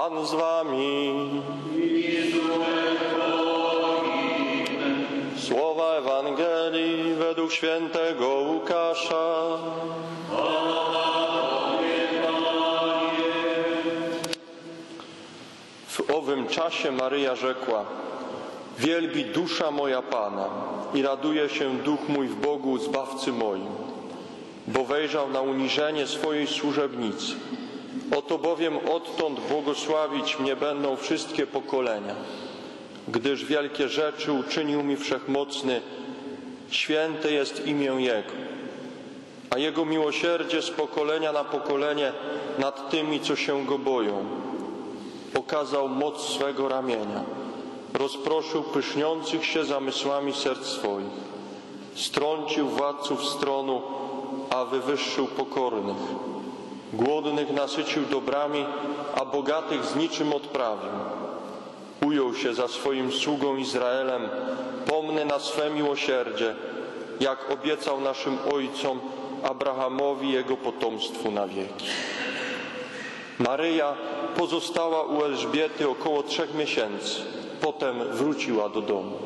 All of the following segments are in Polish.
Pan z wami. Słowa Ewangelii według świętego Łukasza. W owym czasie Maryja rzekła: Wielbi dusza moja Pana i raduje się duch mój w Bogu, zbawcy moim, bo wejrzał na uniżenie swojej służebnicy. Oto bowiem odtąd błogosławić mnie będą wszystkie pokolenia, gdyż wielkie rzeczy uczynił mi wszechmocny, święte jest imię Jego, a Jego miłosierdzie z pokolenia na pokolenie nad tymi, co się Go boją. Okazał moc swego ramienia, rozproszył pyszniących się zamysłami serc swoich, strącił władców stronu, a wywyższył pokornych. Głodnych nasycił dobrami, a bogatych z niczym odprawił. Ujął się za swoim sługą Izraelem, pomny na swe miłosierdzie, jak obiecał naszym ojcom, Abrahamowi jego potomstwu na wieki. Maryja pozostała u Elżbiety około trzech miesięcy. Potem wróciła do domu.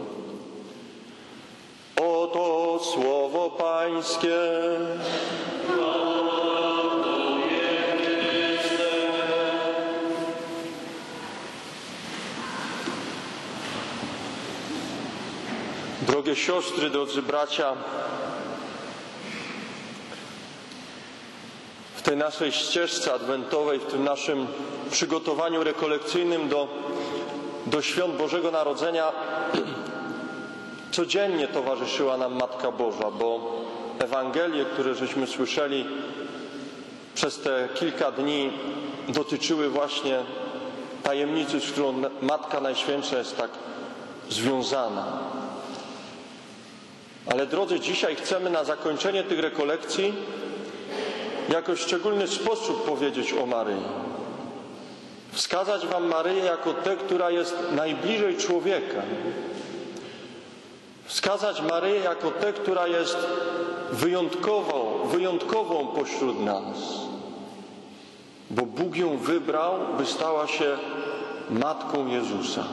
Oto słowo Pańskie. Drogie siostry, drodzy bracia, w tej naszej ścieżce adwentowej, w tym naszym przygotowaniu rekolekcyjnym do, do świąt Bożego Narodzenia codziennie towarzyszyła nam Matka Boża, bo Ewangelie, które żeśmy słyszeli przez te kilka dni, dotyczyły właśnie tajemnicy, z którą Matka Najświętsza jest tak związana. Ale drodzy, dzisiaj chcemy na zakończenie tych rekolekcji jakoś w szczególny sposób powiedzieć o Maryi. Wskazać Wam Maryję jako tę, która jest najbliżej człowieka. Wskazać Maryję jako tę, która jest wyjątkową, wyjątkową pośród nas. Bo Bóg ją wybrał, by stała się Matką Jezusa.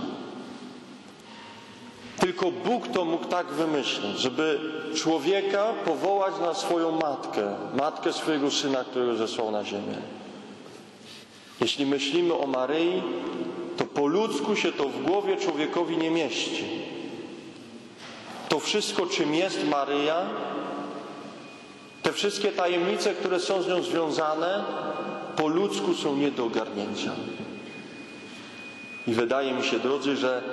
Tylko Bóg to mógł tak wymyślić, żeby człowieka powołać na swoją matkę, matkę swojego syna, którego zesłał na ziemię. Jeśli myślimy o Maryi, to po ludzku się to w głowie człowiekowi nie mieści. To wszystko, czym jest Maryja, te wszystkie tajemnice, które są z nią związane, po ludzku są nie do ogarnięcia. I wydaje mi się, drodzy, że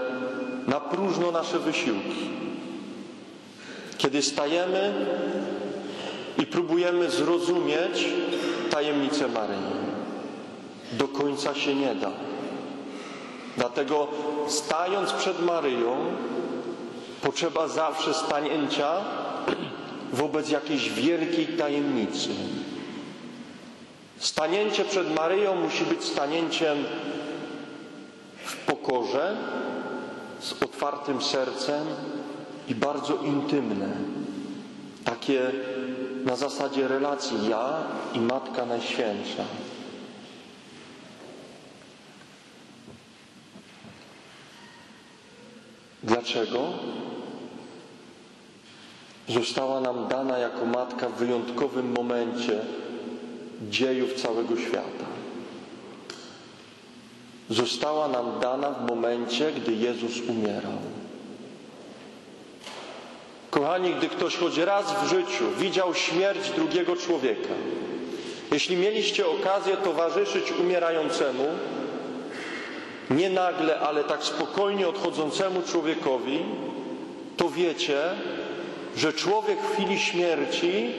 na próżno nasze wysiłki. Kiedy stajemy i próbujemy zrozumieć tajemnicę Maryi, do końca się nie da. Dlatego stając przed Maryją, potrzeba zawsze stanięcia wobec jakiejś wielkiej tajemnicy. Stanięcie przed Maryją musi być stanięciem w pokorze, z otwartym sercem i bardzo intymne. Takie na zasadzie relacji ja i Matka Najświętsza. Dlaczego? Została nam dana jako matka w wyjątkowym momencie dziejów całego świata. Została nam dana w momencie, gdy Jezus umierał. Kochani, gdy ktoś choć raz w życiu widział śmierć drugiego człowieka, jeśli mieliście okazję towarzyszyć umierającemu, nie nagle, ale tak spokojnie odchodzącemu człowiekowi, to wiecie, że człowiek w chwili śmierci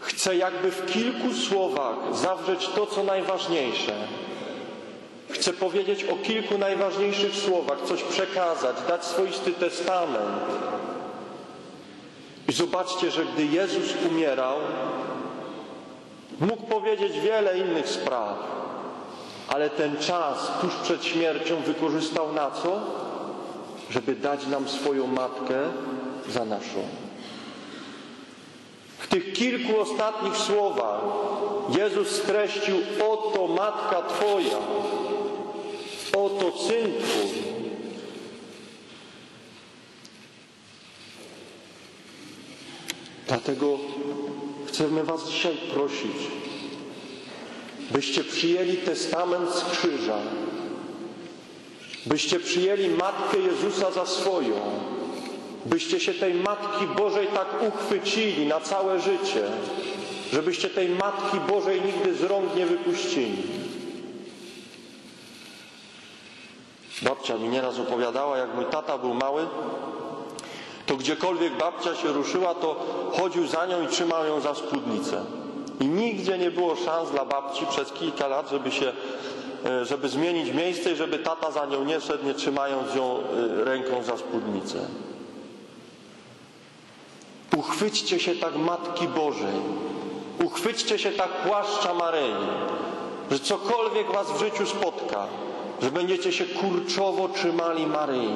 chce jakby w kilku słowach zawrzeć to, co najważniejsze. Chce powiedzieć o kilku najważniejszych słowach, coś przekazać, dać swoisty testament. I zobaczcie, że gdy Jezus umierał, mógł powiedzieć wiele innych spraw, ale ten czas tuż przed śmiercią wykorzystał na co? Żeby dać nam swoją matkę za naszą. W tych kilku ostatnich słowach Jezus streścił: Oto matka Twoja. Oto syn Twój. Dlatego chcemy Was dzisiaj prosić, byście przyjęli testament z krzyża, byście przyjęli Matkę Jezusa za swoją, byście się tej Matki Bożej tak uchwycili na całe życie, żebyście tej Matki Bożej nigdy z rąk nie wypuścili. Babcia mi nieraz opowiadała, jak mój tata był mały, to gdziekolwiek babcia się ruszyła, to chodził za nią i trzymał ją za spódnicę. I nigdzie nie było szans dla babci przez kilka lat, żeby się, e, żeby zmienić miejsce i żeby tata za nią nie szedł, nie trzymając ją e, ręką za spódnicę. Uchwyćcie się tak Matki Bożej. Uchwyćcie się tak płaszcza Maryi, że cokolwiek was w życiu spotka, że będziecie się kurczowo trzymali Maryi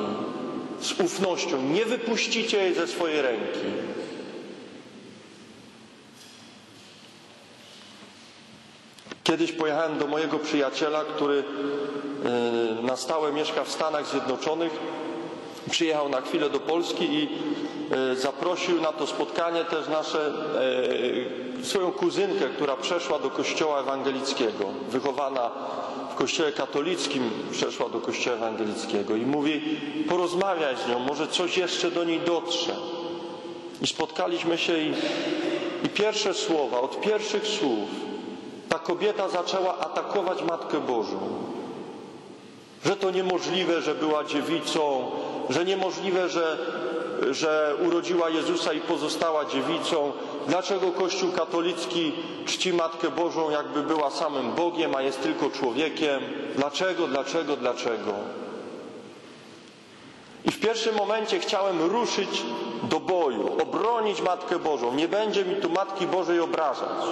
z ufnością. Nie wypuścicie jej ze swojej ręki. Kiedyś pojechałem do mojego przyjaciela, który e, na stałe mieszka w Stanach Zjednoczonych. Przyjechał na chwilę do Polski i e, zaprosił na to spotkanie też nasze, e, swoją kuzynkę, która przeszła do kościoła ewangelickiego, wychowana w kościele katolickim, przeszła do kościoła ewangelickiego i mówi, porozmawiaj z nią, może coś jeszcze do niej dotrze. I spotkaliśmy się i, i pierwsze słowa, od pierwszych słów ta kobieta zaczęła atakować Matkę Bożą. Że to niemożliwe, że była dziewicą, że niemożliwe, że, że urodziła Jezusa i pozostała dziewicą. Dlaczego Kościół katolicki czci Matkę Bożą, jakby była samym Bogiem, a jest tylko człowiekiem? Dlaczego, dlaczego, dlaczego? I w pierwszym momencie chciałem ruszyć do boju, obronić Matkę Bożą. Nie będzie mi tu Matki Bożej obrażać.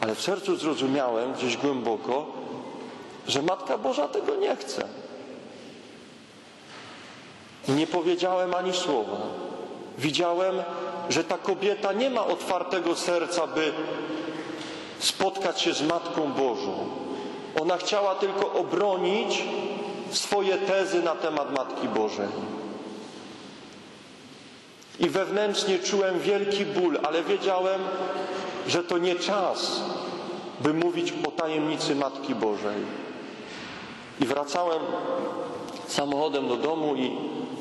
Ale w sercu zrozumiałem gdzieś głęboko, że Matka Boża tego nie chce. Nie powiedziałem ani słowa. Widziałem, że ta kobieta nie ma otwartego serca, by spotkać się z Matką Bożą. Ona chciała tylko obronić swoje tezy na temat Matki Bożej. I wewnętrznie czułem wielki ból, ale wiedziałem, że to nie czas, by mówić o tajemnicy Matki Bożej. I wracałem samochodem do domu i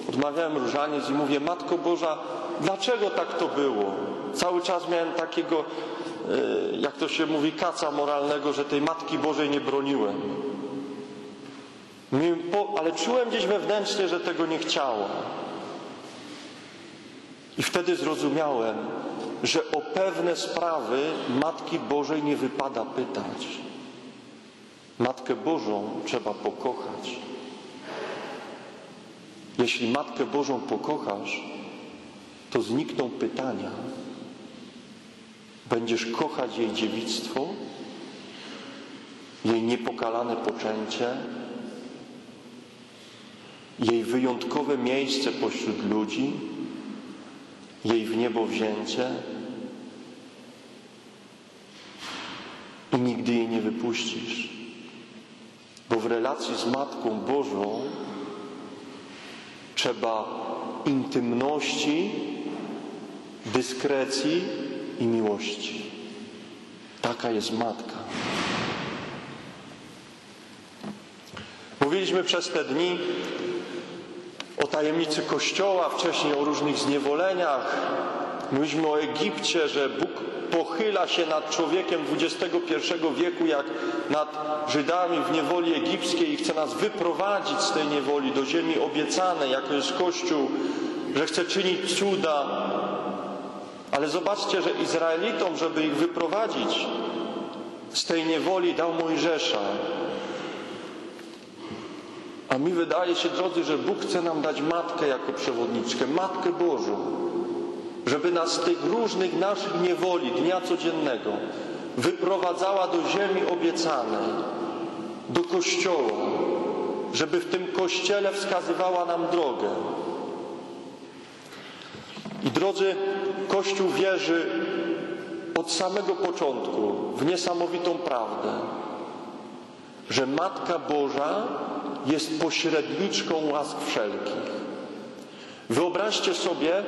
odmawiałem różaniec i mówię, Matko Boża, dlaczego tak to było? Cały czas miałem takiego, e, jak to się mówi, kaca moralnego, że tej Matki Bożej nie broniłem. Ale czułem gdzieś wewnętrznie, że tego nie chciała. I wtedy zrozumiałem, że o pewne sprawy Matki Bożej nie wypada pytać. Matkę Bożą trzeba pokochać. Jeśli Matkę Bożą pokochasz, to znikną pytania. Będziesz kochać jej dziewictwo, jej niepokalane poczęcie, jej wyjątkowe miejsce pośród ludzi, jej w niebo wzięcie i nigdy jej nie wypuścisz. Bo w relacji z Matką Bożą trzeba intymności, dyskrecji i miłości. Taka jest Matka. Mówiliśmy przez te dni o tajemnicy Kościoła, wcześniej o różnych zniewoleniach. Mówiliśmy o Egipcie, że Bóg pochyla się nad człowiekiem XXI wieku, jak nad Żydami w niewoli egipskiej i chce nas wyprowadzić z tej niewoli do ziemi obiecanej, jako jest Kościół, że chce czynić cuda. Ale zobaczcie, że Izraelitom, żeby ich wyprowadzić z tej niewoli, dał Mojżesza, a mi wydaje się, drodzy, że Bóg chce nam dać Matkę jako przewodniczkę, Matkę Bożą, żeby nas z tych różnych naszych niewoli dnia codziennego wyprowadzała do ziemi obiecanej, do Kościoła, żeby w tym Kościele wskazywała nam drogę. I drodzy, Kościół wierzy od samego początku w niesamowitą prawdę, że Matka Boża jest pośredniczką łask wszelkich. Wyobraźcie sobie,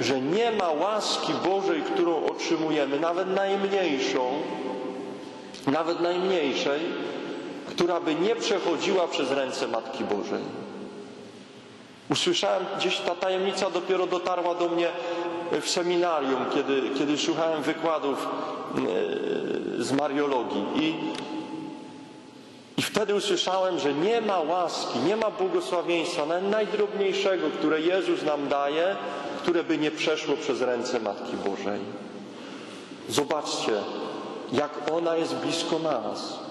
że nie ma łaski Bożej, którą otrzymujemy, nawet najmniejszą, nawet najmniejszej, która by nie przechodziła przez ręce Matki Bożej. Usłyszałem, gdzieś ta tajemnica dopiero dotarła do mnie w seminarium, kiedy, kiedy słuchałem wykładów e, z Mariologii. I, I wtedy usłyszałem, że nie ma łaski, nie ma błogosławieństwa, nawet najdrobniejszego, które Jezus nam daje, które by nie przeszło przez ręce Matki Bożej. Zobaczcie, jak ona jest blisko nas